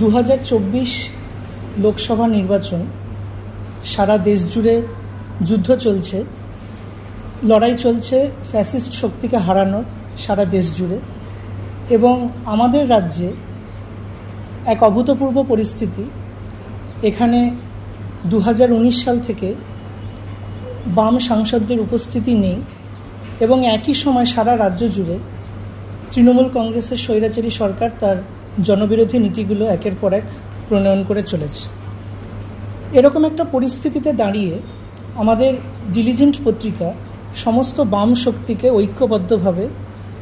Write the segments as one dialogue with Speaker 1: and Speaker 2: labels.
Speaker 1: দু হাজার চব্বিশ লোকসভা নির্বাচন সারা দেশ জুড়ে যুদ্ধ চলছে, লড়াই চলছে, ফ্যাসিস্ট শক্তিকে হারানোর সারা দেশ জুড়ে এবং আমাদের রাজ্যে এক অভূতপূর্ব পরিস্থিতি। এখানে দু হাজার উনিশ সাল থেকে বাম সাংসদদের উপস্থিতি নেই এবং একই সময় সারা রাজ্য জুড়ে তৃণমূল কংগ্রেসের স্বৈরাচারী সরকার তার জনবিরোধী নীতিগুলো একের পর এক প্রণয়ন করে চলেছে। এরকম একটা পরিস্থিতিতে দাঁড়িয়ে আমাদের ডিলিজেন্ট পত্রিকা সমস্ত বাম শক্তিকে ঐক্যবদ্ধভাবে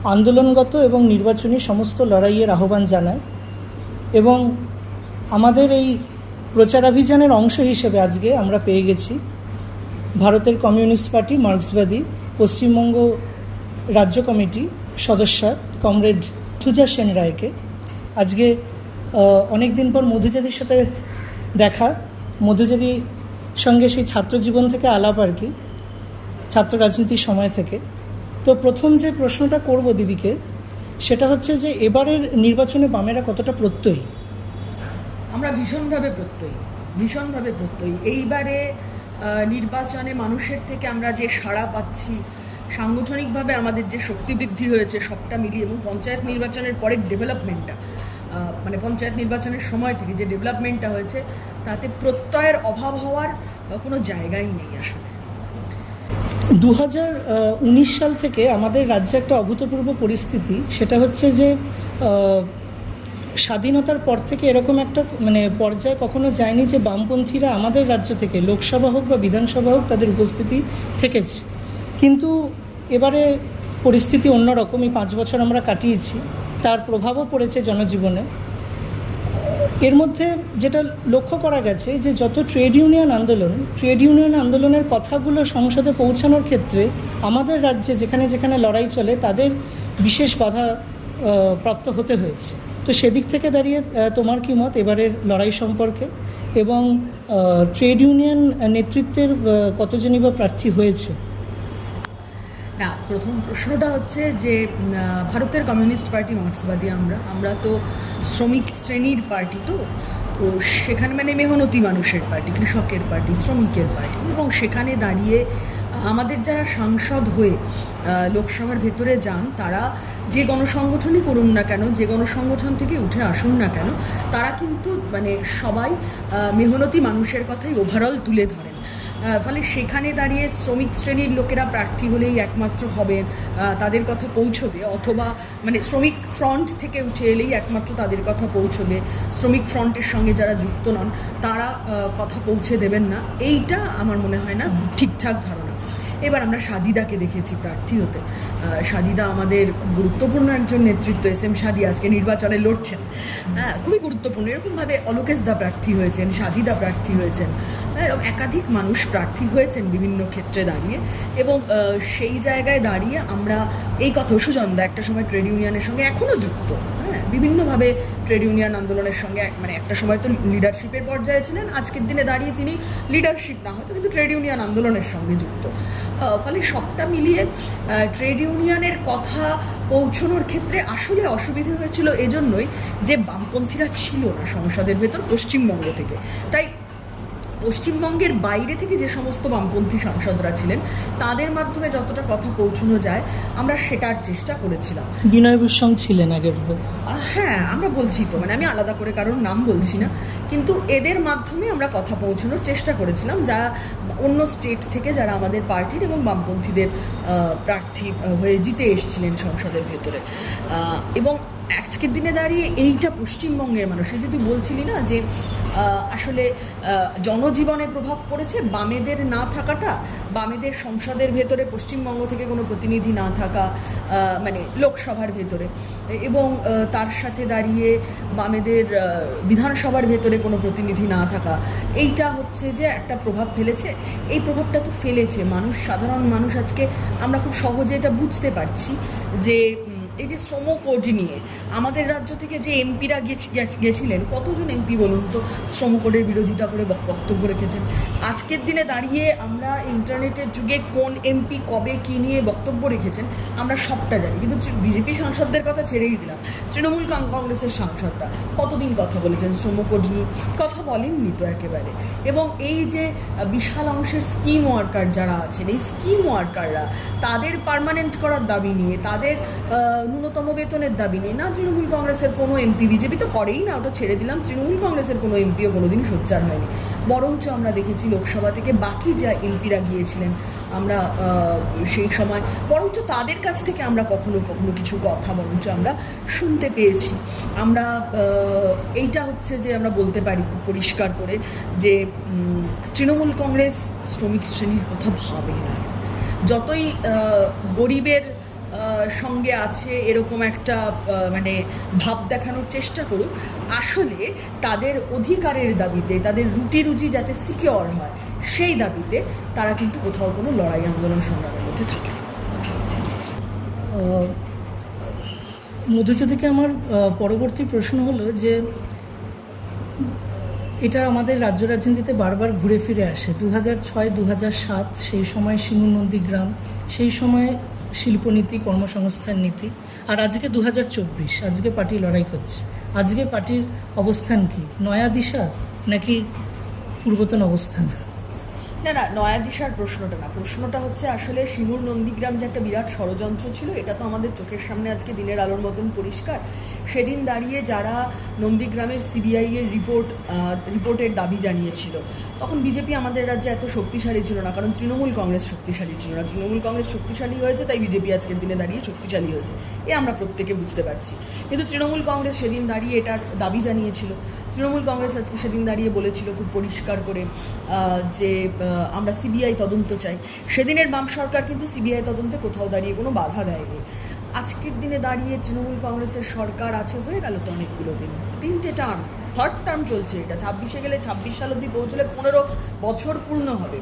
Speaker 1: আন্দোলনগত এবং নির্বাচনী সমস্ত লড়াইয়ের আহ্বান জানায় এবং আমাদের এই প্রচারাভিযানের অংশ হিসেবে আজকে আমরা পেয়ে গেছি ভারতের কমিউনিস্ট পার্টি, মার্ক্সবাদী, পশ্চিমবঙ্গ রাজ্য কমিটি সদস্যা কমরেড থুজা সেন রায়কে আজকে অনেক দিন পর মধুজাদির সাথে দেখা। মধুজাদির সঙ্গে সেই ছাত্র জীবন থেকে আলাপ আর কি, ছাত্র রাজনীতির সময় থেকে। তো প্রথম যে প্রশ্নটা করব দিদিকে, সেটা হচ্ছে যে এবারের নির্বাচনে বামেরা কতটা প্রত্যয়ী?
Speaker 2: আমরা ভীষণভাবে প্রত্যয়ী ভীষণভাবে প্রত্যয়ী। এইবারে নির্বাচনে মানুষের থেকে আমরা যে সাড়া পাচ্ছি সাংগঠনিকভাবে আমাদের যে শক্তি বৃদ্ধি হয়েছে সবটা মিলিয়ে এবং পঞ্চায়েত নির্বাচনের পরের ডেভেলপমেন্টটা মানে পঞ্চায়েত নির্বাচনের সময় থেকে যে ডেভেলপমেন্টটা হয়েছে, তাতে প্রত্যয়ের অভাব হওয়ার কোনো জায়গাই নেই আসলে।
Speaker 1: দু সাল থেকে আমাদের রাজ্যে একটা অভূতপূর্ব পরিস্থিতি, সেটা হচ্ছে যে স্বাধীনতার পর থেকে এরকম একটা মানে পর্যায়ে কখনো যায়নি যে বামপন্থীরা আমাদের রাজ্য থেকে, লোকসভা হোক বা বিধানসভা হোক, তাদের উপস্থিতি থেকেছে। কিন্তু এবারে পরিস্থিতি অন্যরকম এই পাঁচ বছর আমরা কাটিয়েছি, তার প্রভাবও পড়েছে জনজীবনে। এর মধ্যে যেটা লক্ষ্য করা গেছে যে যত ট্রেড ইউনিয়ন আন্দোলন, ট্রেড ইউনিয়ন আন্দোলনের কথাগুলো সংসদে পৌঁছানোর ক্ষেত্রে আমাদের রাজ্যে যেখানে যেখানে লড়াই চলে, তাদের বিশেষ বাধা প্রাপ্ত হতে হয়েছে। তো সেদিক থেকে দাঁড়িয়ে তোমার কি মত এবারের লড়াই সম্পর্কে? এবং ট্রেড ইউনিয়ন নেতৃত্বের কতজনই বা প্রার্থী হয়েছে?
Speaker 2: না, প্রথম প্রশ্নটা হচ্ছে যে ভারতের কমিউনিস্ট পার্টি মার্ক্সবাদী আমরা। আমরা তো শ্রমিক শ্রেণির পার্টি তো। তো সেখানে মানে মেহনতি মানুষের পার্টি, কৃষকের পার্টি, শ্রমিকের পার্টি। এবং সেখানে দাঁড়িয়ে, আমাদের যারা সাংসদ হয়ে লোকসভার ভেতরে যান, তারা যে গণসংগঠনই করুন না কেন, যে গণসংগঠন থেকে উঠে আসুন না কেন, তারা কিন্তু মানে সবাই মেহনতি মানুষের কথাই ওভারঅল তুলে ধরেন। ফলে সেখানে দাঁড়িয়ে শ্রমিক শ্রেণির লোকেরা প্রার্থী হলেই একমাত্র হবেন তাদের কথা পৌঁছবে অথবা মানে শ্রমিক ফ্রন্ট থেকে উঠে এলেই একমাত্র তাদের কথা পৌঁছবে। শ্রমিক ফ্রন্টের সঙ্গে যারা যুক্ত নন তারা কথা পৌঁছে দেবেন না। এইটা আমার মনে হয় না ঠিকঠাক ধারণা। এবার আমরা সাদিদাকে দেখেছি প্রার্থী হতে। সাদিদা আমাদের খুব গুরুত্বপূর্ণ একজন নেতৃত্ব এস এম সাদি আজকে নির্বাচনে লড়ছেন। হ্যাঁ খুবই গুরুত্বপূর্ণ। এরকমভাবে অলোকেশ দা প্রার্থী হয়েছেন সাদিদা প্রার্থী হয়েছেন। হ্যাঁ, এরকম একাধিক মানুষ প্রার্থী হয়েছেন বিভিন্ন ক্ষেত্রে দাঁড়িয়ে এবং সেই জায়গায় দাঁড়িয়ে আমরা এই কথা সুজনদা একটা সময় ট্রেড ইউনিয়নের সঙ্গে এখনও যুক্ত। হ্যাঁ বিভিন্নভাবে ট্রেড ইউনিয়ন আন্দোলনের সঙ্গে মানে একটা সময় তো লিডারশিপের পর্যায়ে ছিলেন, আজকের দিনে দাঁড়িয়ে তিনি লিডারশিপ না হয়তো কিন্তু ট্রেড ইউনিয়ন আন্দোলনের সঙ্গে যুক্ত। ফলে সবটা মিলিয়ে ট্রেড ইউনিয়নের কথা পৌঁছানোর ক্ষেত্রে আসলে অসুবিধে হয়েছিল এজন্যই যে বামপন্থীরা ছিল না সংসদের ভেতর পশ্চিমবঙ্গ থেকে। তাই পশ্চিমবঙ্গের বাইরে থেকে যে সমস্ত বামপন্থী সাংসদরা ছিলেন তাদের মাধ্যমে যতটা কথা পৌঁছানো যায় আমরা সেটার চেষ্টা করেছিলাম।
Speaker 1: বিনয় ভূষণ ছিলেন আগের
Speaker 2: হ্যাঁ আমরা বলছি তো মানে আমি আলাদা করে কারোর নাম বলছি না। কিন্তু এদের মাধ্যমে আমরা কথা পৌঁছানোর চেষ্টা করেছিলাম যারা অন্য স্টেট থেকে যারা আমাদের পার্টির এবং বামপন্থীদের প্রার্থী হয়ে জিতে এসেছিলেন সংসদের ভেতরে। এবং আজকের দিনে দাঁড়িয়ে এইটা পশ্চিমবঙ্গের মানুষ। এই যে তুই বলছিলি না যে আসলে জনজীবনে প্রভাব পড়েছে বামেদের না থাকাটা, বামেদের সংসদের ভেতরে পশ্চিমবঙ্গ থেকে কোনো প্রতিনিধি না থাকা মানে লোকসভার ভেতরে। এবং তার সাথে দাঁড়িয়ে বামেদের বিধানসভার ভেতরে কোনো প্রতিনিধি না থাকা, এইটা হচ্ছে যে একটা প্রভাব ফেলেছে। এই প্রভাবটা তো ফেলেছে। মানুষ, সাধারণ মানুষ আজকে আমরা খুব সহজে এটা বুঝতে পারছি যে এই যে শ্রম কোড নিয়ে, আমাদের রাজ্য থেকে যে এমপিরা গেছিলেন, কতজন এমপি বলুন তো শ্রম কোডের বিরোধিতা করে বক্তব্য রেখেছেন? আজকের দিনে দাঁড়িয়ে আমরা ইন্টারনেটের যুগে কোন এমপি কবে কী নিয়ে বক্তব্য রেখেছেন, আমরা সবটা জানি। কিন্তু বিজেপি সাংসদদের কথা ছেড়েই দিলাম। তৃণমূল কংগ্রেসের সাংসদরা কতদিন কথা বলেছেন শ্রম কোড নিয়ে? কথা বলেননি তো একেবারে। এবং এই যে বিশাল অংশের স্কিম ওয়ার্কার যারা আছেন, এই স্কিম ওয়ার্কাররা, তাদের পার্মানেন্ট করার দাবি নিয়ে, তাদের ন্যূনতম বেতনের দাবি নেই। না, তৃণমূল কংগ্রেসের কোনো এমপি, বিজেপি তো করেই না ওটা ছেড়ে দিলাম। তৃণমূল কংগ্রেসের কোনো এমপিও কোনোদিন সোচ্চার হয়নি। বরঞ্চ আমরা দেখেছি লোকসভা থেকে বাকি যা এমপিরা গিয়েছিলেন, আমরা সেই সময়। বরঞ্চ তাদের কাছ থেকে আমরা কখনো কখনো কিছু কথা বরঞ্চ আমরা শুনতে পেয়েছি। আমরা এইটা হচ্ছে যে আমরা বলতে পারি খুব পরিষ্কার করে যে তৃণমূল কংগ্রেস শ্রমিক শ্রেণির কথা ভাবে না। যতই গরিবের সঙ্গে আছে এরকম একটা মানে ভাব দেখানোর চেষ্টা করুক আসলে তাদের অধিকারের দাবিতে তাদের রুটি রুজি যাতে সিকিওর হয় সেই দাবিতে তারা কিন্তু কোথাও কোনো লড়াই আন্দোলন সংগ্রামের মধ্যে থাকে।
Speaker 1: আহ, মধুজ্যোতিকে আমার পরবর্তী প্রশ্ন হলো যে এটা আমাদের রাজ্য রাজনীতিতে বারবার ঘুরে ফিরে আসে দু হাজার ছয় সাত সেই সময় সিঙ্গুর নন্দীগ্রাম সেই সময় শিল্পনীতি, কর্মসংস্থান নীতি। আর আজকে দু হাজার চব্বিশ, আজকে পার্টি লড়াই করছে। আজকে পার্টির অবস্থান কি? নয়া দিশা নাকি পূর্বতন অবস্থান?
Speaker 2: না না, নয়া দিশার প্রশ্নটা না। প্রশ্নটা হচ্ছে আসলে শিমুর নন্দীগ্রাম যে একটা বিরাট ষড়যন্ত্র ছিল, এটা তো আমাদের চোখের সামনে আজকে দিনের আলোর মতন পরিষ্কার। সেদিন দাঁড়িয়ে যারা নন্দীগ্রামের সিবিআই এর রিপোর্ট রিপোর্টের দাবি জানিয়েছিল, তখন বিজেপি আমাদের রাজ্যে এত শক্তিশালী ছিল না, কারণ তৃণমূল কংগ্রেস শক্তিশালী ছিল না। তৃণমূল কংগ্রেস শক্তিশালী হয়েছে, তাই বিজেপি আজকের দিনে দাঁড়িয়ে শক্তিশালী হয়েছে। এ আমরা প্রত্যেকে বুঝতে পারছি। কিন্তু তৃণমূল কংগ্রেস সেদিন দাঁড়িয়ে এটার দাবি জানিয়েছিল। তৃণমূল কংগ্রেস আজকে সেদিন দাঁড়িয়ে বলেছিল খুব পরিষ্কার করে যে আমরা সিবিআই তদন্ত চাই। সেদিনের বাম সরকার কিন্তু সিবিআই তদন্তে কোথাও দাঁড়িয়ে কোনো বাধা দেয়নি। আজকের দিনে দাঁড়িয়ে তৃণমূল কংগ্রেসের সরকার আছে হয়ে গেল তো অনেকগুলো দিন। তিনটে টার্ম থার্ড টার্ম চলছে এটা। ছাব্বিশে গেলে ছাব্বিশ সাল অব্দি পৌঁছলে পনেরো বছর পূর্ণ হবে।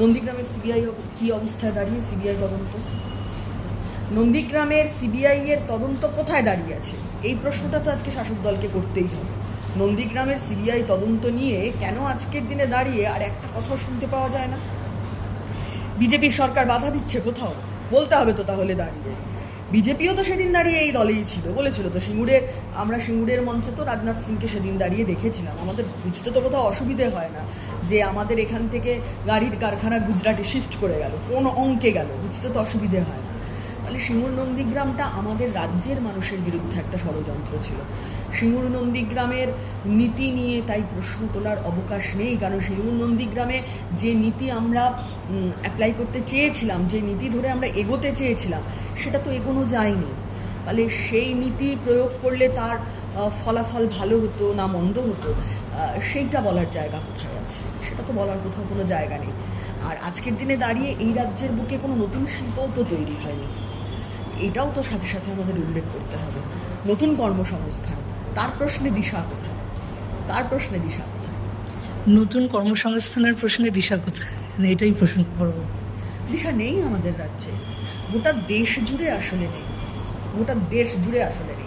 Speaker 2: নন্দীগ্রামের সিবিআই কী অবস্থায় দাঁড়িয়ে সিবিআই তদন্ত? নন্দীগ্রামের সিবিআই এর তদন্ত কোথায় দাঁড়িয়ে আছে? এই প্রশ্নটা তো আজকে শাসক দলকে করতেই হবে। নন্দীগ্রামের সিবিআই তদন্ত নিয়ে কেন আজকের দিনে দাঁড়িয়ে আর একটা কথাও শুনতে পাওয়া যায় না? বিজেপির সরকার বাধা দিচ্ছে কোথাও? বলতে হবে তো তাহলে দাঁড়িয়ে। বিজেপিও তো সেদিন দাঁড়িয়ে এই দলেই ছিল, বলেছিল তো সিঙ্গুরের, আমরা সিঙ্গুরের মঞ্চে তো রাজনাথ সিংকে সেদিন দাঁড়িয়ে দেখেছিলাম। আমাদের বুঝতে তো কোথাও অসুবিধে হয় না যে আমাদের এখান থেকে গাড়ির কারখানা গুজরাটে শিফট করে গেল, কোন অঙ্কে গেল, বুঝতে তো অসুবিধে হয় তাহলে সিঙ্গুর নন্দীগ্রামটা আমাদের রাজ্যের মানুষের বিরুদ্ধে একটা ষড়যন্ত্র ছিল। সিঙ্গুর নন্দীগ্রামের নীতি নিয়ে তাই প্রশ্ন তোলার অবকাশ নেই, কারণ সিঙ্গুর নন্দীগ্রামে যে নীতি আমরা অ্যাপ্লাই করতে চেয়েছিলাম, যে নীতি ধরে আমরা এগোতে চেয়েছিলাম, সেটা তো এগোনো যায়নি। ফলে সেই নীতি প্রয়োগ করলে তার ফলাফল ভালো হতো না মন্দ হতো সেইটা বলার জায়গা কোথায় আছে? সেটা তো বলার কোথাও কোনো জায়গা নেই। আর আজকের দিনে দাঁড়িয়ে এই রাজ্যের বুকে কোনো নতুন শিল্পও তো তৈরি হয়নি। এটাও তো সাথে সাথে আমাদের উল্লেখ করতে হবে। নতুন কর্মসংস্থান তার প্রশ্নে দিশা কোথায়? তার প্রশ্নে দিশা কোথায়?
Speaker 1: নতুন কর্মসংস্থানের প্রশ্নে দিশা কোথায়? এটাই প্রশ্ন
Speaker 2: দিশা নেই আমাদের রাজ্যে। গোটা দেশ জুড়ে আসলে নেই। গোটা দেশ জুড়ে আসলে নেই।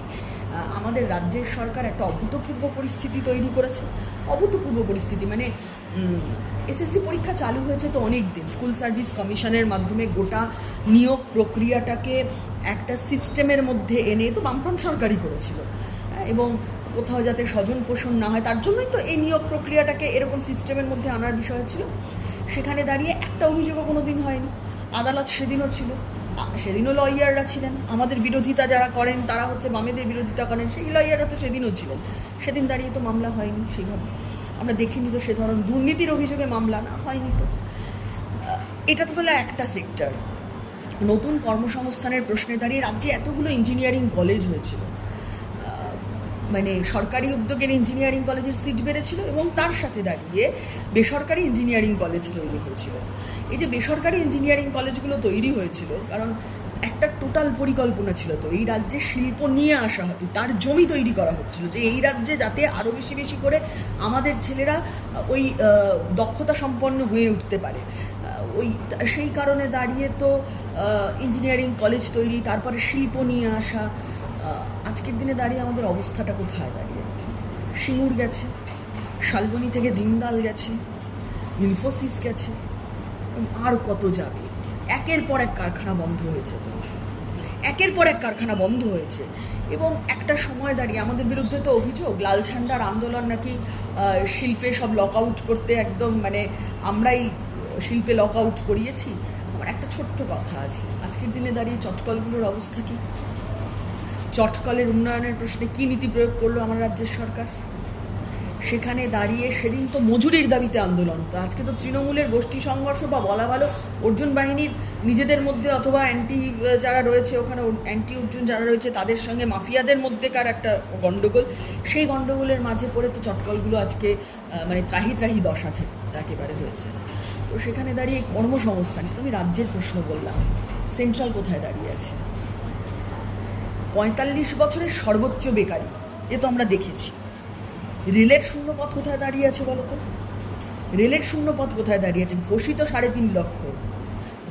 Speaker 2: আমাদের রাজ্যের সরকার একটা অভূতপূর্ব পরিস্থিতি তৈরি করেছে। অভূতপূর্ব পরিস্থিতি মানে এসএসসি পরীক্ষা চালু হয়েছে তো অনেক দিন স্কুল সার্ভিস কমিশনের মাধ্যমে গোটা নিয়োগ প্রক্রিয়াটাকে একটা সিস্টেমের মধ্যে এনে তো বামফ্রন্ট সরকারই করেছিল। এবং কোথাও যাতে স্বজন পোষণ না হয়, তার জন্যই তো এই নিয়োগ প্রক্রিয়াটাকে এরকম সিস্টেমের মধ্যে আনার বিষয় ছিল। সেখানে দাঁড়িয়ে একটা অভিযোগও কোনো দিন হয়নি। আদালত সেদিনও ছিল। সেদিনও লয়াররা ছিলেন। আমাদের বিরোধিতা যারা করেন, তারা হচ্ছে বামেদের বিরোধিতা করেন। সেই লয়াররা তো সেদিনও ছিলেন। সেদিন দাঁড়িয়ে তো মামলা হয়নি সেইভাবে। আমরা দেখিনি তো সে ধরন দুর্নীতির অভিযোগে মামলা না, হয়নি তো। এটা তো হলো একটা সেক্টর নতুন কর্মসংস্থানের প্রশ্নে দাঁড়িয়ে রাজ্যে এতগুলো ইঞ্জিনিয়ারিং কলেজ হয়েছিল। মানে সরকারি উদ্যোগের ইঞ্জিনিয়ারিং কলেজের সিট বেড়েছিল এবং তার সাথে দাঁড়িয়ে বেসরকারি ইঞ্জিনিয়ারিং কলেজ তৈরি হয়েছিল। এই যে বেসরকারি ইঞ্জিনিয়ারিং কলেজগুলো তৈরি হয়েছিল, কারণ একটা টোটাল পরিকল্পনা ছিল তো, এই রাজ্যে শিল্প নিয়ে আসা হতো, তার জমি তৈরি করা হচ্ছিল যে এই রাজ্যে যাতে আরও বেশি বেশি করে আমাদের ছেলেরা ওই দক্ষতা সম্পন্ন হয়ে উঠতে পারে। ওই সেই কারণে দাঁড়িয়ে তো ইঞ্জিনিয়ারিং কলেজ তৈরি, তারপরে শিল্প নিয়ে আসা। আজকের দিনে দাঁড়িয়ে আমাদের অবস্থাটা কোথায় দাঁড়িয়ে? সিঙ্গুর গেছে, শালবনি থেকে জিন্দাল গেছে ইনফোসিস গেছে আর কত যাবে? একের পর এক কারখানা বন্ধ হয়েছে তো। একের পর এক কারখানা বন্ধ হয়েছে। এবং একটা সময় দাঁড়িয়ে আমাদের বিরুদ্ধে তো অভিযোগ, লাল ঝান্ডার আন্দোলন নাকি শিল্পে সব লক আউট করতে একদম মানে আমরাই শিল্পে লক আউট করিয়েছি, আমার একটা ছোট্ট কথা আছে। আজকের দিনে দাঁড়িয়ে চটকলগুলোর অবস্থা কি? চটকলের উন্নয়নের প্রশ্নে কী নীতি প্রয়োগ করল আমার রাজ্যের সরকার? সেখানে দাঁড়িয়ে সেদিন তো মজুরির দাবিতে আন্দোলন হতো। আজকে তো তৃণমূলের গোষ্ঠী সংঘর্ষ বা বলা ভালো অর্জুন বাহিনীর নিজেদের মধ্যে অথবা অ্যান্টি যারা রয়েছে ওখানে অ্যান্টি অর্জুন যারা রয়েছে তাদের সঙ্গে মাফিয়াদের মধ্যেকার একটা গণ্ডগোল সেই গণ্ডগোলের মাঝে পড়ে তো চটকলগুলো আজকে মানে ত্রাহি ত্রাহি দশ আছে, একেবারে হয়েছে। তো সেখানে দাঁড়িয়ে কর্মসংস্থান তুমি রাজ্যের প্রশ্ন বললাম সেন্ট্রাল কোথায় দাঁড়িয়ে আছে? পঁয়তাল্লিশ বছরের সর্বোচ্চ বেকারি, এ তো আমরা দেখেছি। রেলের শূন্যপথ কোথায় দাঁড়িয়ে আছে বলো তো? রেলের শূন্যপথ কোথায় দাঁড়িয়ে আছে ঘোষিত সাড়ে তিন লক্ষ।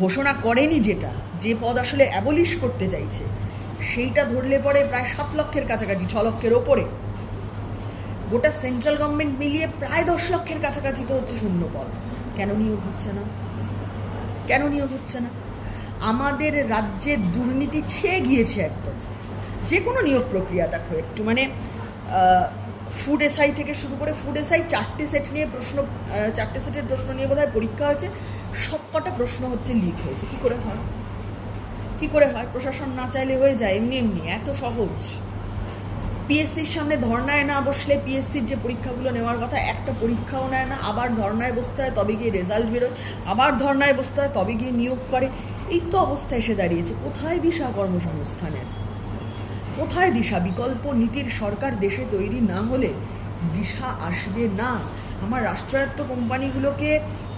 Speaker 2: ঘোষণা করেনি যেটা, যে পদ আসলে অ্যাবলিশ করতে চাইছে, সেইটা ধরলে পরে প্রায় সাত লক্ষের কাছাকাছি, ছ লক্ষের ওপরে। গোটা সেন্ট্রাল গভর্নমেন্ট মিলিয়ে প্রায় দশ লক্ষের কাছাকাছি তো হচ্ছে শূন্যপদ কেন নিয়োগ হচ্ছে না? কেন নিয়োগ হচ্ছে না? আমাদের রাজ্যে দুর্নীতি ছেয়ে গিয়েছে একদম। যে কোনো নিয়োগ প্রক্রিয়া দেখো, একটু মানে ফুড এসআই থেকে শুরু করে ফুড এসআই চারটে সেট নিয়ে প্রশ্ন চারটে সেটের প্রশ্ন নিয়ে বোধহয় পরীক্ষা হয়েছে। সবকটা প্রশ্ন হচ্ছে লিক হয়েছে। কী করে হয়? কি করে হয়? প্রশাসন না চাইলে হয়ে যায় এমনি এমনি, এত সহজ। পিএসসির সামনে ধর্নায় না বসলে পিএসসির যে পরীক্ষাগুলো নেওয়ার কথা, একটা পরীক্ষাও নেয় না। আবার ধর্নায় বসতে হয়, তবে গিয়ে রেজাল্ট বেরোয়। আবার ধর্নায় বসতে হয়, তবে গিয়ে নিয়োগ করে। এই তো অবস্থা এসে দাঁড়িয়েছে। কোথায় দিশা কর্মসংস্থানের? কোথায় দিশা? বিকল্প নীতির সরকার দেশে তৈরি না হলে দিশা আসবে না। আমার রাষ্ট্রায়ত্ত কোম্পানিগুলোকে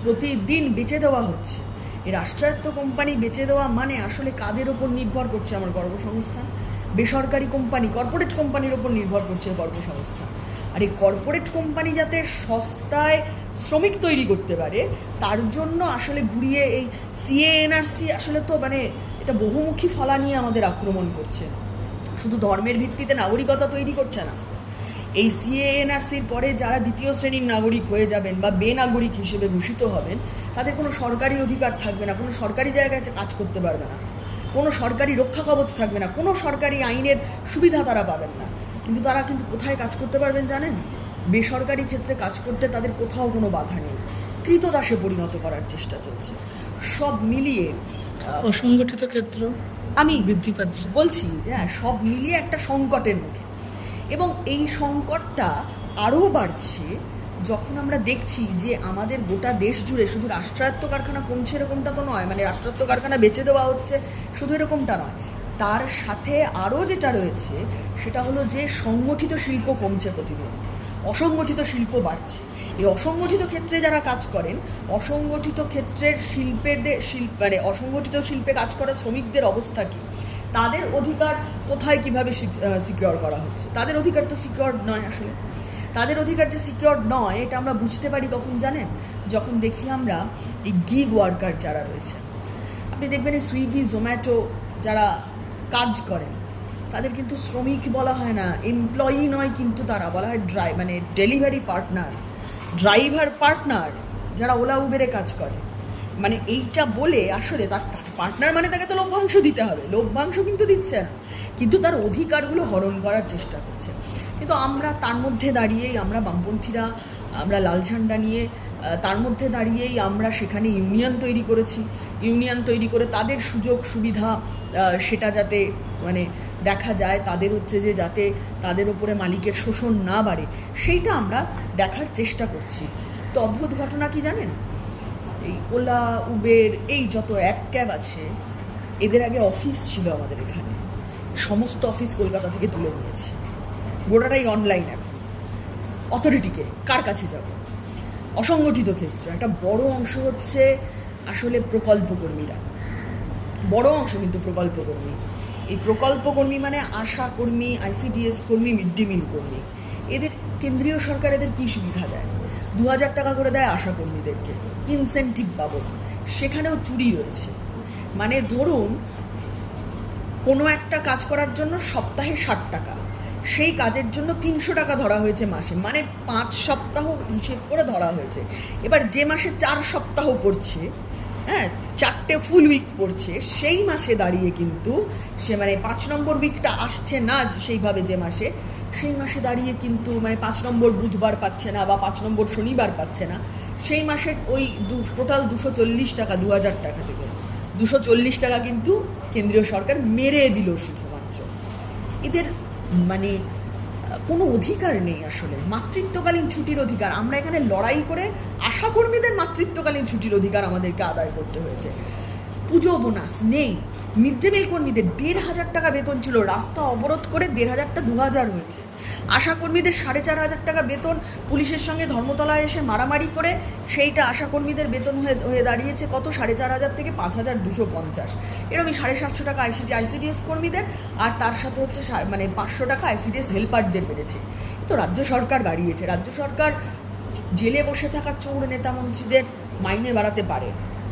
Speaker 2: প্রতিদিন বেচে দেওয়া হচ্ছে। এই রাষ্ট্রায়ত্ত কোম্পানি বেচে দেওয়া মানে আসলে কাদের ওপর নির্ভর করছে আমার কর্মসংস্থান? বেসরকারি কোম্পানি, কর্পোরেট কোম্পানির ওপর নির্ভর করছে কর্মসংস্থান। আর এই কর্পোরেট কোম্পানি যাতে সস্তায় শ্রমিক তৈরি করতে পারে, তার জন্য আসলে ঘুরিয়ে এই সিএএনআরসি আসলে তো মানে এটা বহুমুখী ফলা নিয়ে আমাদের আক্রমণ করছে। শুধু ধর্মের ভিত্তিতে নাগরিকতা তৈরি করছে না। এই সিএএনআরসির পরে যারা দ্বিতীয় শ্রেণির নাগরিক হয়ে যাবেন বা বেনাগরিক হিসেবে ভূষিত হবেন, তাদের কোনো সরকারি অধিকার থাকবে না, কোনো সরকারি জায়গায় কাজ করতে পারবে না। কোনো সরকারি রক্ষা কবচ থাকবে না, কোনো সরকারি আইনের সুবিধা তারা পাবেন না। কিন্তু তারা কিন্তু কোথায় কাজ করতে পারবেন জানেন? বেসরকারি ক্ষেত্রে কাজ করতে তাদের কোথাও কোনো বাধা নেই। কৃতদাসে পরিণত করার চেষ্টা চলছে। সব মিলিয়ে
Speaker 1: অসংগঠিত ক্ষেত্র?
Speaker 2: আমি
Speaker 1: বৃদ্ধি পাচ্ছে।
Speaker 2: বলছি হ্যাঁ সব মিলিয়ে একটা সংকটের মুখে। এবং এই সংকটটা আরও বাড়ছে যখন আমরা দেখছি যে আমাদের গোটা দেশ জুড়ে শুধু রাষ্ট্রায়ত্ত কারখানা কমছে এরকমটা তো নয় মানে রাষ্ট্রায়ত্ত কারখানা বেচে দেওয়া হচ্ছে শুধু এরকমটা নয়। তার সাথে আরও যেটা রয়েছে সেটা হলো যে সংগঠিত শিল্প কমছে প্রতিদিন। অসংগঠিত শিল্প বাড়ছে। এই অসংগঠিত ক্ষেত্রে যারা কাজ করেন, অসংগঠিত ক্ষেত্রের শিল্পেদের শিল্প মানে অসংগঠিত শিল্পে কাজ করা শ্রমিকদের অবস্থা কী? তাদের অধিকার কোথায় কীভাবে সিকিওর করা হচ্ছে? তাদের অধিকার তো সিকিওর নয় আসলে। তাদের অধিকার যে সিকিওর নয়, এটা আমরা বুঝতে পারি কখন জানেন? যখন দেখি আমরা এই গিগ ওয়ার্কার যারা রয়েছে আপনি দেখবেন এই সুইগি জোম্যাটো যারা কাজ করেন তাদের কিন্তু শ্রমিক বলা হয় না এমপ্লয়ি নয় কিন্তু তারা, বলা হয় ড্রাই মানে ডেলিভারি পার্টনার ড্রাইভার পার্টনার যারা ওলা উবেরে কাজ করে। মানে এইটা বলে আসলে তার পার্টনার মানে তাকে তো লভ্যাংশ দিতে হবে, লভ্যাংশ কিন্তু দিচ্ছে না, কিন্তু তার অধিকারগুলো হরণ করার চেষ্টা করছে। কিন্তু আমরা তার মধ্যে দাঁড়িয়েই আমরা বামপন্থীরা, আমরা লাল ঝান্ডা নিয়ে তার মধ্যে দাঁড়িয়েই আমরা সেখানে ইউনিয়ন তৈরি করেছি। ইউনিয়ন তৈরি করে তাদের সুযোগ সুবিধা সেটা যাতে মানে দেখা যায়, তাদের হচ্ছে যে যাতে তাদের ওপরে মালিকের শোষণ না বাড়ে, সেইটা আমরা দেখার চেষ্টা করছি। তো অদ্ভুত ঘটনা কি জানেন? এই ওলা, উবের, এই যত অ্যাপ ক্যাব আছে, এদের আগে অফিস ছিল আমাদের এখানে। সমস্ত অফিস কলকাতা থেকে তুলে নিয়েছে। গোটাটাই অনলাইন এখন। অথরিটিকে কার কাছে যাব? অসংগঠিত ক্ষেত্র। একটা বড় অংশ হচ্ছে আসলে প্রকল্পকর্মীরা বড় অংশ কিন্তু প্রকল্পকর্মী। এই প্রকল্পকর্মী মানে আশা কর্মী, আইসিডিএস কর্মী মিড ডে মিল কর্মী। এদের কেন্দ্রীয় সরকার এদের কী সুবিধা দেয়? দু হাজার টাকা করে দেয় আশা কর্মীদেরকে ইনসেন্টিভ বাবদ। সেখানেও চুরি রয়েছে। মানে ধরুন, কোনো একটা কাজ করার জন্য সপ্তাহে ষাট টাকা, সেই কাজের জন্য তিনশো টাকা ধরা হয়েছে মাসে। মানে পাঁচ সপ্তাহ হিসেব করে ধরা হয়েছে। এবার যে মাসে চার সপ্তাহ পড়ছে হ্যাঁ চারটে ফুল উইক পড়ছে। সেই মাসে দাঁড়িয়ে কিন্তু সে মানে পাঁচ নম্বর উইকটা আসছে না সেইভাবে যে মাসে, সেই মাসে দাঁড়িয়ে কিন্তু মানে পাঁচ নম্বর বুধবার পাচ্ছে না বা পাঁচ নম্বর শনিবার পাচ্ছে না। সেই মাসের ওই দু টোটাল দুশো চল্লিশ টাকা, দু হাজার টাকা থেকে দুশো চল্লিশ টাকা কিন্তু কেন্দ্রীয় সরকার মেরে দিল শুধুমাত্র। এদের মানে কোনো অধিকার নেই আসলে। মাতৃত্বকালীন ছুটির অধিকার। আমরা এখানে লড়াই করে আশাকর্মীদের মাতৃত্বকালীন ছুটির অধিকার আমাদেরকে আদায় করতে হয়েছে। পুজো বোনাস নেই। মিড ডে মিল কর্মীদের দেড় হাজার টাকা বেতন ছিল। রাস্তা অবরোধ করে দেড় হাজারটা দু হাজার হয়েছে। আশাকর্মীদের সাড়ে চার হাজার টাকা বেতন পুলিশের সঙ্গে ধর্মতলায় এসে মারামারি করে সেইটা আশাকর্মীদের বেতন হয়ে হয়ে দাঁড়িয়েছে কত? সাড়ে চার হাজার থেকে পাঁচ হাজার দুশো পঞ্চাশ। এরকমই সাড়ে সাতশো টাকা আইসিডি আইসিডিএস কর্মীদের আর তার সাথে হচ্ছে মানে পাঁচশো টাকা আইসিডিএস হেল্পারদের বেড়েছে। তো রাজ্য সরকার বাড়িয়েছে রাজ্য সরকার জেলে বসে থাকা চোর নেতা মন্ত্রীদের মাইনে বাড়াতে পারে।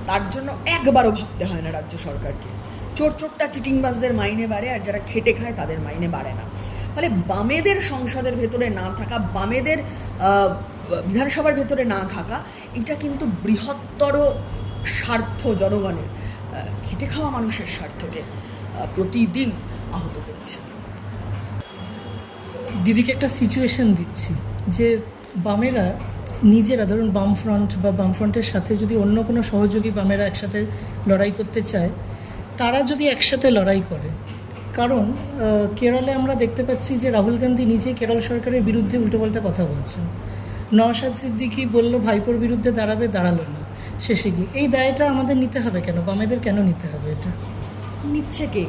Speaker 2: তার জন্য একবারও ভাবতে হয় না রাজ্য সরকারকে। চোর চোরটা চিটিংবাজদের মাইনে বাড়ে আর যারা খেটে খায় তাদের মাইনে বাড়ে না। ফলে বামেদের সংসদের ভেতরে না থাকা, বামেদের বিধানসভার ভেতরে না থাকা, এটা কিন্তু বৃহত্তর স্বার্থ জনগণের খেটে খাওয়া মানুষের স্বার্থকে প্রতিদিন আহত করছে।
Speaker 1: দিদিকে একটা সিচুয়েশন দিচ্ছি, যে বামেরা নিজেরা, ধরুন বামফ্রন্ট বা বামফ্রন্টের সাথে যদি অন্য কোনো সহযোগী বামেরা একসাথে লড়াই করতে চায়, তারা যদি একসাথে লড়াই করে, কারণ কেরলে আমরা দেখতে পাচ্ছি যে রাহুল গান্ধী নিজেই কেরল সরকারের বিরুদ্ধে উল্টোপাল্টা কথা বলছেন। নওশাদ সিদ্দিকি বলল, ভাইপোর বিরুদ্ধে দাঁড়াবে, দাঁড়াল না। শেষে গিয়ে, এই দায়টা আমাদের নিতে হবে কেন? বামেদের কেন নিতে হবে এটা?
Speaker 2: নিচ্ছে কে?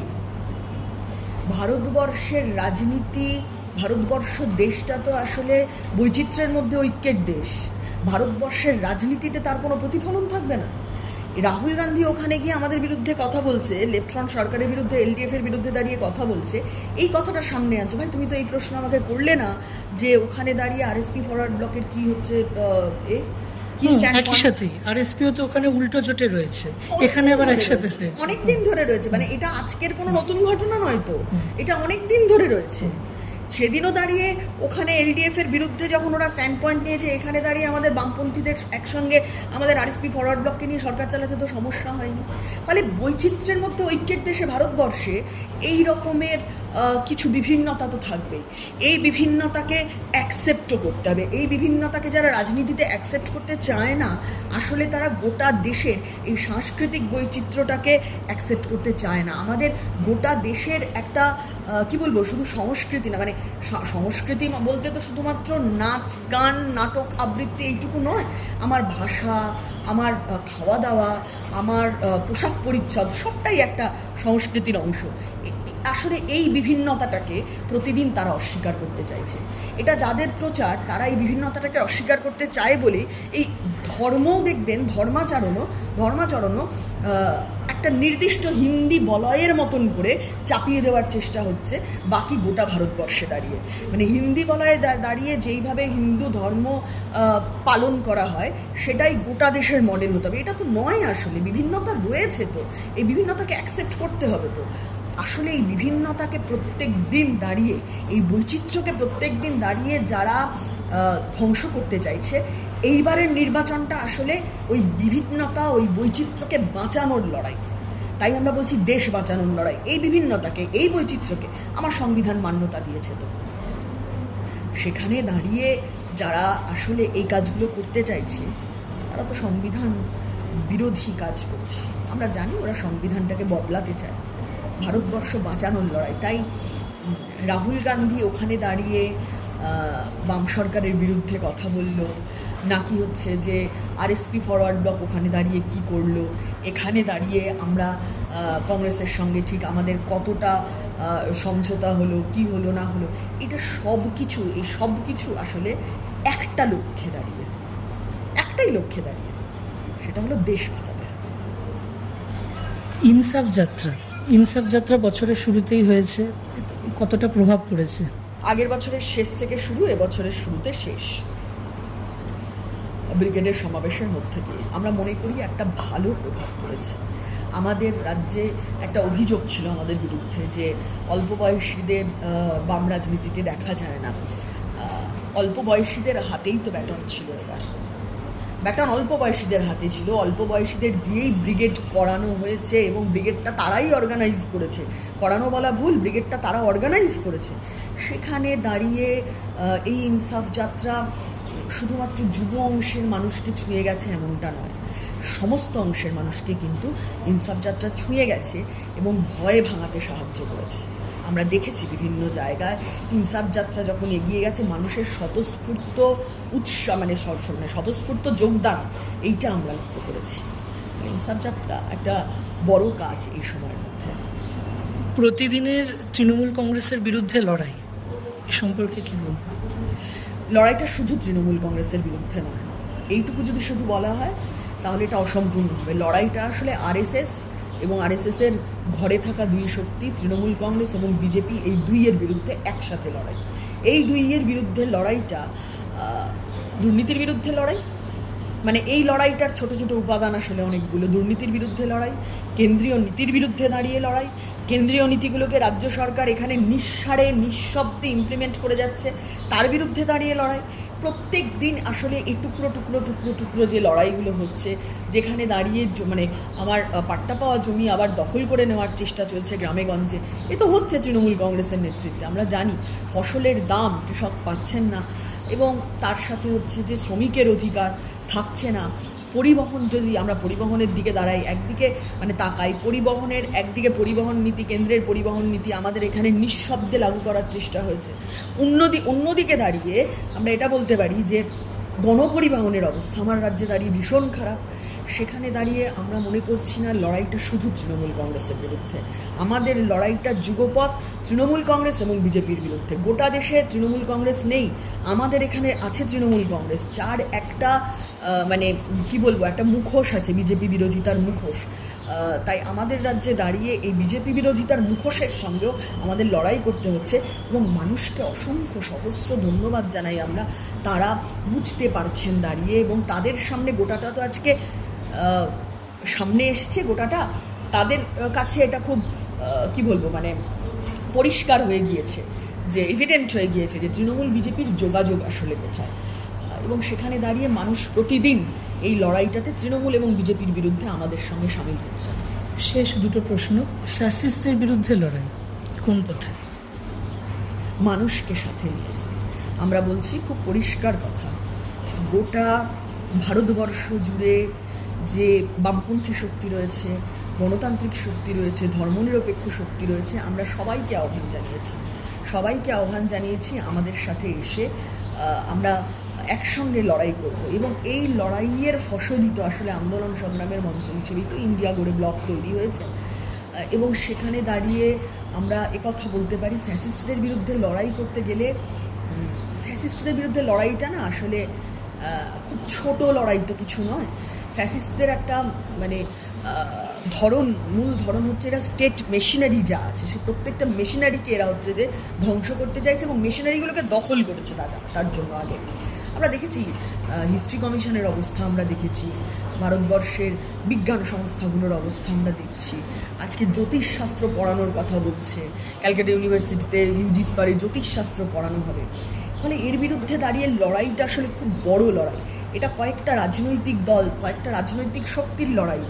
Speaker 2: ভারতবর্ষের রাজনীতি ভারতবর্ষ দেশটা তো আসলে বৈচিত্র্যের মধ্যে ঐক্যের দেশ। ভারতবর্ষের রাজনীতিতে তার কোনো প্রতিফলন থাকবে না। রাহুল গান্ধী ওখানে গিয়ে আমাদের বিরুদ্ধে কথা বলছে লেফট ফ্রন্ট সরকারের বিরুদ্ধে এলডিএফ এর বিরুদ্ধে দাঁড়িয়ে কথা বলছে। এই কথাটা সামনে আনছো ভাই তুমি তো এই প্রশ্ন আমাকে করলে না যে ওখানে দাঁড়িয়ে আরএসপি ফরওয়ার্ড ব্লকের কি হচ্ছে এ?
Speaker 1: একই
Speaker 2: point?
Speaker 1: সাথেই আর এসপিও তো ওখানে উল্টো জোটে রয়েছে। এখানে আবার একসাথে
Speaker 2: অনেক দিন ধরে রয়েছে। মানে এটা আজকের কোনো নতুন ঘটনা নয় তো। এটা অনেক দিন ধরে রয়েছে। সেদিনও দাঁড়িয়ে ওখানে এলডিএফ এর বিরুদ্ধে যখন ওরা স্ট্যান্ড পয়েন্ট নিয়েছে, এখানে দাঁড়িয়ে আমাদের বামপন্থীদের একসঙ্গে আমাদের আরএসপি ফরওয়ার্ড ব্লককে নিয়ে সরকার চালাতে তো সমস্যা হয়নি। ফলে বৈচিত্র্যের মধ্যে ঐক্যের দেশে ভারতবর্ষে এই রকমের কিছু বিভিন্নতা তো থাকবেই। এই বিভিন্নতাকে অ্যাকসেপ্টও করতে হবে। এই বিভিন্নতাকে যারা রাজনীতিতে অ্যাকসেপ্ট করতে চায় না, আসলে তারা গোটা দেশের এই সাংস্কৃতিক বৈচিত্র্যটাকে অ্যাকসেপ্ট করতে চায় না। আমাদের গোটা দেশের একটা কি বলব, শুধু সংস্কৃতি না মানে সংস্কৃতি বলতে তো শুধুমাত্র নাচ, গান, নাটক, আবৃত্তি এইটুকু নয়। আমার ভাষা, আমার খাওয়া দাওয়া আমার পোশাক পরিচ্ছদ সবটাই একটা সংস্কৃতির অংশ। আসলে এই বিভিন্নতাটাকে প্রতিদিন তারা অস্বীকার করতে চাইছে। এটা যাদের প্রচার, তারা এই বিভিন্নতাটাকে অস্বীকার করতে চায় বলে এই ধর্মও দেখবেন, ধর্মাচরণও ধর্মাচরণও একটা নির্দিষ্ট হিন্দি বলয়ের মতন করে চাপিয়ে দেওয়ার চেষ্টা হচ্ছে বাকি গোটা ভারতবর্ষে দাঁড়িয়ে। মানে হিন্দি বলয়ে দাঁড়িয়ে যেইভাবে হিন্দু ধর্ম পালন করা হয়, সেটাই গোটা দেশের মডেল হতে হবে। এটা তো নয় আসলে, বিভিন্নতা রয়েছে তো। এই বিভিন্নতাকে অ্যাকসেপ্ট করতে হবে তো। আসলে এই বিভিন্নতাকে প্রত্যেক দিন দাঁড়িয়ে, এই বৈচিত্র্যকে প্রত্যেক দিন দাঁড়িয়ে যারা ধ্বংস করতে চাইছে এইবারের নির্বাচনটা আসলে ওই বিভিন্নতা, ওই বৈচিত্র্যকে বাঁচানোর লড়াই। তাই আমরা বলছি দেশ বাঁচানোর লড়াই। এই বিভিন্নতাকে, এই বৈচিত্র্যকে আমার সংবিধান মান্যতা দিয়েছে তো। সেখানে দাঁড়িয়ে যারা আসলে এই কাজগুলো করতে চাইছে, তারা তো সংবিধান বিরোধী কাজ করছে। আমরা জানি ওরা সংবিধানটাকে বদলাতে চায়। ভারতবর্ষ বাঁচানোর লড়াই। তাই রাহুল গান্ধী ওখানে দাঁড়িয়ে বাম সরকারের বিরুদ্ধে কথা বলল নাকি হচ্ছে যে আরএসপি ফরওয়ার্ড ব্লক ওখানে দাঁড়িয়ে কি করল? এখানে দাঁড়িয়ে আমরা কংগ্রেসের সঙ্গে ঠিক আমাদের কতটা সমঝোতা হলো কি হলো না হলো এটা সব কিছু এই সব কিছু আসলে একটা লক্ষ্যে দাঁড়িয়ে। একটাই লক্ষ্যে দাঁড়িয়ে। সেটা হলো দেশ বাঁচাতে।
Speaker 1: ইনসাফ যাত্রা। ইনসাফ যাত্রা বছরের শুরুতেই হয়েছে কতটা প্রভাব পড়েছে?
Speaker 2: আগের বছরের শেষ থেকে শুরু এবছরের শুরুতে শেষ। ব্রিগেডের সমাবেশের মধ্যে দিয়ে। আমরা মনে করি একটা ভালো প্রভাব পড়েছে। আমাদের রাজ্যে একটা অভিযোগ ছিল আমাদের বিরুদ্ধে যে অল্প বয়সীদের বাম রাজনীতিতে দেখা যায় না। অল্প বয়সীদের হাতেই তো ব্যাটন ছিল এবার। ব্যাটন অল্প বয়সীদের হাতে ছিল। অল্প বয়সীদের দিয়েই ব্রিগেড করানো হয়েছে এবং ব্রিগেডটা তারাই অর্গানাইজ করেছে। করানো বলা ভুল, ব্রিগেডটা তারা অর্গানাইজ করেছে। সেখানে দাঁড়িয়ে এই ইনসাফ যাত্রা শুধুমাত্র যুব অংশের মানুষকে ছুঁয়ে গেছে এমনটা নয়। সমস্ত অংশের মানুষকে কিন্তু ইনসাফ যাত্রা ছুঁয়ে গেছে এবং ভয়ে ভাঙাতে সাহায্য করেছে। আমরা দেখেছি বিভিন্ন জায়গায় ইনসাফ যাত্রা যখন এগিয়ে গেছে, মানুষের স্বতঃস্ফূর্ত উৎসাহ মানে মানে স্বতঃস্ফূর্ত যোগদান, এইটা আমরা লক্ষ্য করেছি। ইনসাফ যাত্রা একটা বড় কাজ এই সময়ের মধ্যে।
Speaker 1: প্রতিদিনের তৃণমূল কংগ্রেসের বিরুদ্ধে লড়াই সম্পর্কে কী বলব?
Speaker 2: লড়াইটা শুধু তৃণমূল কংগ্রেসের বিরুদ্ধে নয়। এইটুকু যদি শুধু বলা হয়, তাহলে এটা অসম্পূর্ণ হবে। লড়াইটা আসলে আরএসএস এবং আরএসএসের ঘরে থাকা দুই শক্তি, তৃণমূল কংগ্রেস এবং বিজেপি, এই দুইয়ের বিরুদ্ধে একসাথে লড়াই। এই দুইয়ের বিরুদ্ধে লড়াইটা দুর্নীতির বিরুদ্ধে লড়াই? মানে এই লড়াইটার ছোট ছোট উপাদান আসলে অনেকগুলো। দুর্নীতির বিরুদ্ধে লড়াই, কেন্দ্রীয় নীতির বিরুদ্ধে দাঁড়িয়ে লড়াই কেন্দ্রীয় নীতিগুলোকে রাজ্য সরকার এখানে নিঃসারে, নিঃশব্দে ইমপ্লিমেন্ট করে যাচ্ছে। তার বিরুদ্ধে দাঁড়িয়ে লড়াই। প্রত্যেক দিন আসলে এই টুকরো টুকরো টুকরো টুকরো যে লড়াইগুলো হচ্ছে, যেখানে দাঁড়িয়ে মানে আমার পাট্টা পাওয়া জমি আবার দখল করে নেওয়ার চেষ্টা চলছে গ্রামে গঞ্জে। এ তো হচ্ছে তৃণমূল কংগ্রেসের নেতৃত্বে, আমরা জানি। ফসলের দাম কৃষক পাচ্ছেন না। এবং তার সাথে হচ্ছে যে শ্রমিকের অধিকার থাকছে না। পরিবহন যদি আমরা পরিবহনের দিকে দাঁড়াই, একদিকে মানে তাকাই, পরিবহনের একদিকে পরিবহন নীতি, কেন্দ্রের পরিবহন নীতি আমাদের এখানে নিঃশব্দে লাগু করার চেষ্টা হয়েছে। অন্যদি অন্যদিকে দাঁড়িয়ে আমরা এটা বলতে পারি যে গণপরিবহনের অবস্থা আমার রাজ্যে দাঁড়িয়ে ভীষণ খারাপ। সেখানে দাঁড়িয়ে আমরা মনে করছি না লড়াইটা শুধু তৃণমূল কংগ্রেসের বিরুদ্ধে। আমাদের লড়াইটা যুগপথ তৃণমূল কংগ্রেস এবং বিজেপির বিরুদ্ধে। গোটা দেশে তৃণমূল কংগ্রেস নেই। আমাদের এখানে আছে তৃণমূল কংগ্রেস। যার একটা মানে কি বলব, একটা মুখোশ আছে, বিজেপি বিরোধিতার মুখোশ। তাই আমাদের রাজ্যে দাঁড়িয়ে এই বিজেপি বিরোধিতার মুখোশের সঙ্গেও আমাদের লড়াই করতে হচ্ছে এবং মানুষকে অসংখ্য সহস্র ধন্যবাদ জানাই আমরা। তারা বুঝতে পারছেন দাঁড়িয়ে এবং তাদের সামনে গোটাটা তো আজকে সামনে এসছে গোটাটা। তাদের কাছে এটা খুব কি বলব মানে পরিষ্কার হয়ে গিয়েছে, যে এভিডেন্ট হয়ে গিয়েছে যে তৃণমূল বিজেপির যোগাযোগ আসলে কোথায়। এবং সেখানে দাঁড়িয়ে মানুষ প্রতিদিন এই লড়াইটাতে তৃণমূল এবং বিজেপির বিরুদ্ধে আমাদের সঙ্গে সামিল হচ্ছে।
Speaker 1: শেষ দুটো প্রশ্ন। ফ্যাসিস্টদের বিরুদ্ধে লড়াই কোন পথে?
Speaker 2: মানুষকে সাথে নিয়ে। আমরা বলছি খুব পরিষ্কার কথা। গোটা ভারতবর্ষ জুড়ে যে বামপন্থী শক্তি রয়েছে গণতান্ত্রিক শক্তি রয়েছে ধর্মনিরপেক্ষ শক্তি রয়েছে আমরা সবাইকে আহ্বান জানিয়েছি। সবাইকে আহ্বান জানিয়েছি আমাদের সাথে এসে আমরা একসঙ্গে লড়াই করব। এবং এই লড়াইয়ের ফসলই তো আসলে আন্দোলন সংগ্রামের মঞ্চ হিসেবেই তো ইন্ডিয়া গড়ে ব্লক তৈরি হয়েছে। এবং সেখানে দাঁড়িয়ে আমরা একথা বলতে পারি, ফ্যাসিস্টদের বিরুদ্ধে লড়াই করতে গেলে ফ্যাসিস্টদের বিরুদ্ধে লড়াইটা না আসলে খুব ছোট লড়াই তো কিছু নয়। ফ্যাসিস্টদের একটা মানে ধরন, মূল ধরন হচ্ছে এরা স্টেট মেশিনারি যা আছে, সে প্রত্যেকটা মেশিনারিকে এরা হচ্ছে যে ধ্বংস করতে চাইছে এবং মেশিনারিগুলোকে দখল করেছে তারা, তার জন্য আগে। আমরা দেখেছি হিস্ট্রি কমিশনের অবস্থা আমরা দেখেছি, ভারতবর্ষের বিজ্ঞান সংস্থাগুলোর অবস্থা আমরা দেখছি, আজকে জ্যোতিষশাস্ত্র পড়ানোর কথা বলছে, ক্যালকাটা ইউনিভার্সিটিতে ইউজি স্তরে জ্যোতিষশাস্ত্র পড়ানো হবে। ফলে এর বিরুদ্ধে দাঁড়িয়ে লড়াইটা আসলে খুব বড় লড়াই। এটা কয়েকটা রাজনৈতিক দল, কয়েকটা রাজনৈতিক শক্তির লড়াই।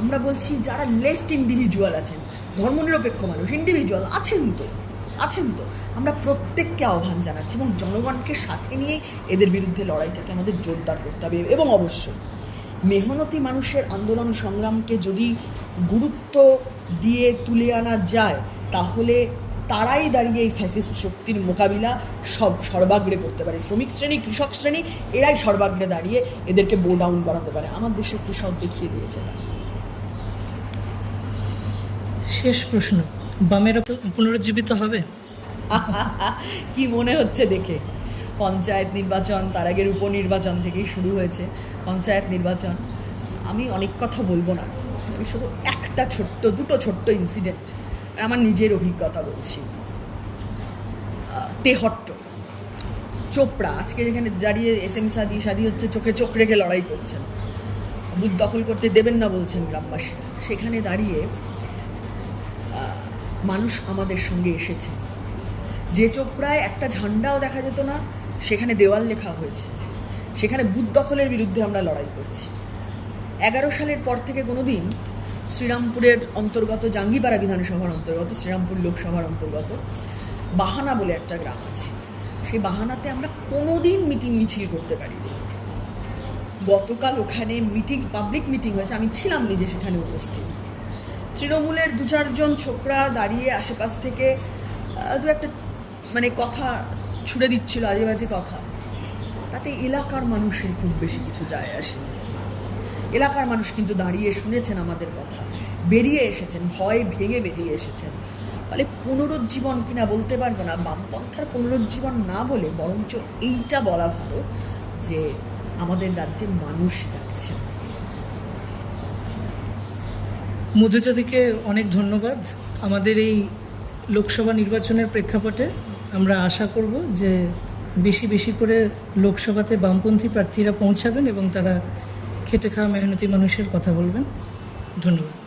Speaker 2: আমরা বলছি যারা লেফট ইন্ডিভিজুয়াল আছেন, ধর্মনিরপেক্ষ মানুষ ইন্ডিভিজুয়াল আছেন তো। আছেন তো? আমরা প্রত্যেককে আহ্বান জানাচ্ছি এবং জনগণকে সাথে নিয়ে এদের বিরুদ্ধে লড়াইটাকে আমাদের জোরদার করতে হবে এবং অবশ্যই মেহনতি মানুষের আন্দোলন সংগ্রামকে যদি গুরুত্ব দিয়ে তুলে আনা যায়, তাহলে তারাই দাঁড়িয়ে এই ফ্যাসিস্ট শক্তির মোকাবিলা সব সর্বাগ্রে করতে পারে। শ্রমিক শ্রেণি, কৃষক শ্রেণি, এরাই সর্বাগ্রে দাঁড়িয়ে এদেরকে বো ডাউন করাতে পারে। আমার দেশের কৃষক দেখিয়ে দিয়েছে।
Speaker 1: শেষ প্রশ্ন। বামেরা তো পুনরুজ্জীবিত হবে?
Speaker 2: কি মনে হচ্ছে দেখে? পঞ্চায়েত নির্বাচন, তার আগের উপনির্বাচন থেকেই শুরু হয়েছে। পঞ্চায়েত নির্বাচন, আমি অনেক কথা বলব না। আমি শুধু একটা ছোট্ট, দুটো ছোট্ট ইনসিডেন্ট আমার নিজের অভিজ্ঞতা বলছি। তেহট্ট, চোপড়া। আজকে যেখানে দাঁড়িয়ে এস এম সাদি সাদি হচ্ছে চোখে চোখ রেখে লড়াই করছেন। বুথ দখল করতে দেবেন না বলছেন গ্রামবাসী সেখানে দাঁড়িয়ে মানুষ আমাদের সঙ্গে এসেছে। যে চোপড়ায় একটা ঝান্ডাও দেখা যেত না, সেখানে দেওয়াল লেখা হয়েছে। সেখানে বুথ দখলের বিরুদ্ধে আমরা লড়াই করছি। এগারো সালের পর থেকে কোনো দিন শ্রীরামপুরের অন্তর্গত জাঙ্গিপাড়া বিধানসভার অন্তর্গত, শ্রীরামপুর লোকসভার অন্তর্গত বাহানা বলে একটা গ্রাম আছে। সেই বাহানাতে আমরা কোনো দিন মিটিং মিছিল করতে পারি গতকাল ওখানে মিটিং, পাবলিক মিটিং হয়েছে, আমি ছিলাম নিজে সেখানে উপস্থিত। তৃণমূলের দু চারজন ছোকরা দাঁড়িয়ে আশেপাশ থেকে দু একটা মানে কথা ছুড়ে দিচ্ছিল আজে বাজে কথা। তাতে এলাকার মানুষের খুব বেশি কিছু যায় আসে এলাকার মানুষ কিন্তু দাঁড়িয়ে শুনেছেন আমাদের কথা, বেরিয়ে এসেছেন, ভয় ভেঙে বেরিয়ে এসেছেন। ফলে পুনরুজ্জীবন কিনা বলতে পারব না, বামপন্থার পুনরুজ্জীবন না বলে বরঞ্চ এইটা বলা ভালো যে আমাদের রাজ্যের মানুষ যাচ্ছে
Speaker 1: মধুচাদিকে অনেক ধন্যবাদ। আমাদের এই লোকসভা নির্বাচনের প্রেক্ষাপটে আমরা আশা করব যে বেশি বেশি করে লোকসভাতে বামপন্থী প্রার্থীরা পৌঁছাবেন এবং তারা খেটে খাওয়া মেহনতি মানুষের কথা বলবেন। ধন্যবাদ।